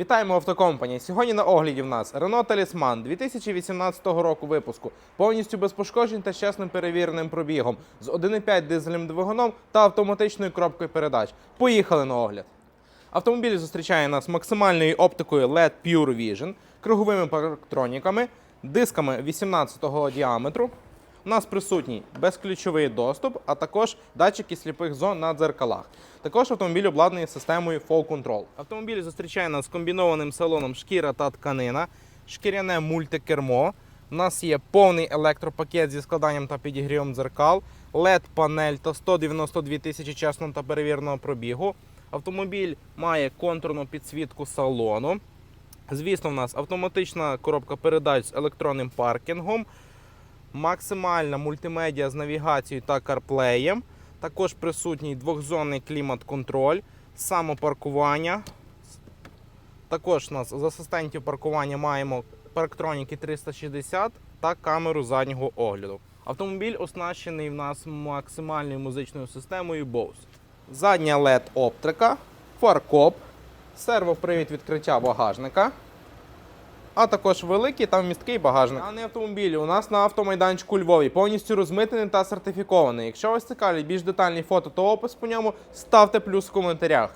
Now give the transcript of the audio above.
Вітаємо автокомпанії. Сьогодні на огляді в нас Renault Talisman 2018 року випуску, повністю без пошкоджень та чесним перевіреним пробігом з 1,5 дизельним двигуном та автоматичною коробкою передач. Поїхали на огляд. Автомобіль зустрічає нас максимальною оптикою LED Pure Vision, круговими парктроніками, дисками 18-го діаметру. У нас присутній безключовий доступ, а також датчики сліпих зон на дзеркалах. Також автомобіль обладнаний системою Fall Control. Автомобіль зустрічає нас з комбінованим салоном шкіра та тканина, шкіряне мультикермо. У нас є повний електропакет зі складанням та підігрівом дзеркал, LED-панель та 192 тисячі чесного та перевіреного пробігу. Автомобіль має контурну підсвітку салону. Звісно, в нас автоматична коробка передач з електронним паркінгом, максимальна мультимедіа з навігацією та карплеєм. Також присутній двохзонний клімат-контроль, самопаркування. Також у нас з асистентів паркування маємо парктроніки 360 та камеру заднього огляду. Автомобіль оснащений в нас максимальною музичною системою Bose. Задня LED оптика, фаркоп, сервопривід відкриття багажника, а також великий та вмісткий багажник. Даний автомобіль у нас на автомайданчику Львові повністю розмитений та сертифікований. Якщо вас цікавлять більш детальні фото та опис по ньому, ставте плюс в коментарях.